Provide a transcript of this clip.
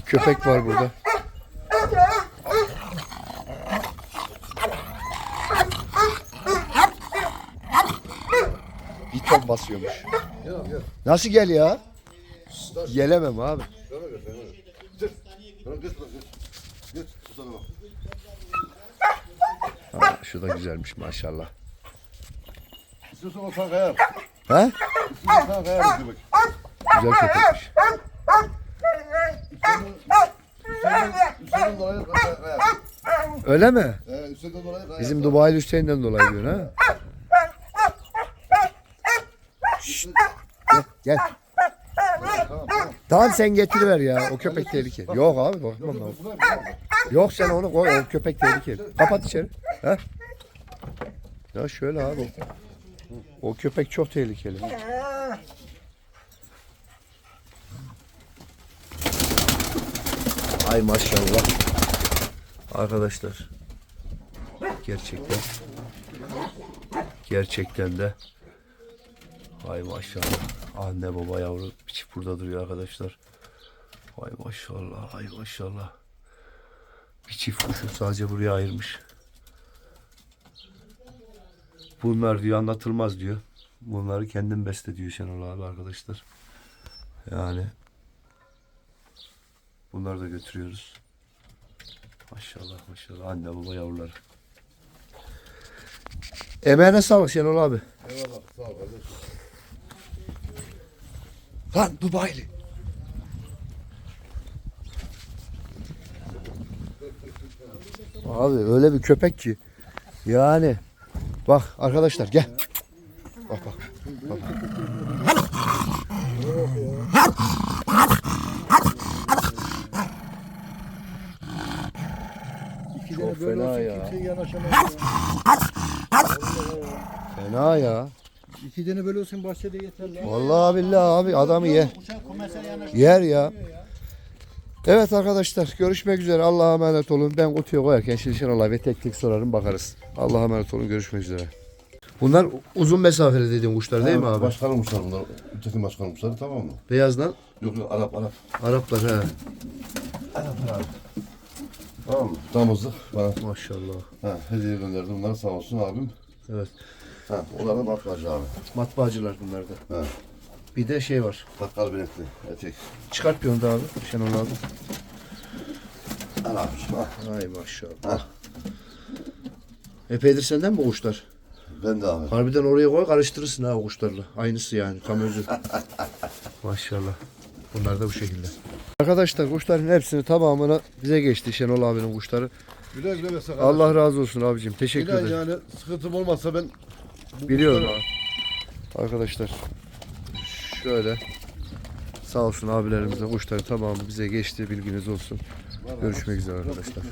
Bir köpek var burada. Bir ton basıyormuş. Gel abi gel. Nasıl gel ya? Gelemem abi. Gel git git. Git. Bak. Ha, şu da güzelmiş maşallah. İstiyorsan o sana kayar. He? İstiyorsan sana kayar bu köpek. Güzel köpekmiş. Üstünden, dolayı. Öyle mi? Üstünden dolayı kayar. Bizim Dubai'li Hüseyin'den dolayı diyor ha. Şşt. Gel, gel. Tamam tamam. Tamam sen getiriver ya. O köpek tehlikeli. Yok abi bakmam. Buna buna. Yok sen onu koy. O köpek tehlikeli. Kapat içeri. Ha? Ya şöyle abi. O köpek çok tehlikeli. Ay maşallah. Arkadaşlar. Gerçekten. Gerçekten de. Ay maşallah. Anne baba yavru bir çift burada duruyor arkadaşlar. Ay maşallah. Ay maşallah. Bir çift kuşu sadece buraya ayırmış. Bunlar diyor anlatılmaz diyor. Bunları kendim besle diyor Şenol abi arkadaşlar. Yani bunları da götürüyoruz. Maşallah maşallah anne baba yavruları. Emeğine sağlık Şenol abi. Eyvallah sağ ol kardeşim. Lan Dubai'li. Abi öyle bir köpek ki. Yani bak arkadaşlar gel. Bak bak. bak. Çok fena ya. Kimseye yanaşamaz ya. Fena ya. İki tane böyle olsun bahçede yeter lan. Vallahi billahi abi adamı yanaş. Yer ya. Evet arkadaşlar görüşmek üzere. Allah'a emanet olun. Ben kutuya koyarken şimdi Şenol abi tek tek sorarım bakarız. Allah'a emanet olun. Görüşmek üzere. Bunlar uzun mesafeli dediğin kuşlar değil mi abi? Başkanım kuşlar bunlar. Öteki başkanım kuşları tamam mı? Beyazdan Yok yok Arap Arap. Araplar he. Tamam mı? Damızlık bana Maşallah. ha, hediye gönderdi. Bunları sağ olsun abim. Evet. Ha, onlar da baklacı abi. Matbaacılar bunlar da. Ha, Bir de şey var. bakkal benekli. Etek. Çıkart bir onu da abi. Şenol abi. Al abiciğim al. Ay maşallah. Ha. Epeydir senden mi kuşlar? Ben de abi. Harbiden oraya koy karıştırırsın ha o kuşlarla. Aynısı yani tam özü. Maşallah. Bunlar da bu şekilde. Arkadaşlar kuşların hepsini tamamını bize geçti Şenol abinin kuşları. Güle güle kardeşim. Allah razı olsun abicim. Teşekkür İnan ederim. yani sıkıntım olmazsa ben bu Biliyorum kuşları- abi. Arkadaşlar şöyle sağ olsun abilerimizin kuşları tamamı bize geçti bilginiz olsun. Görüşmek üzere arkadaşlar.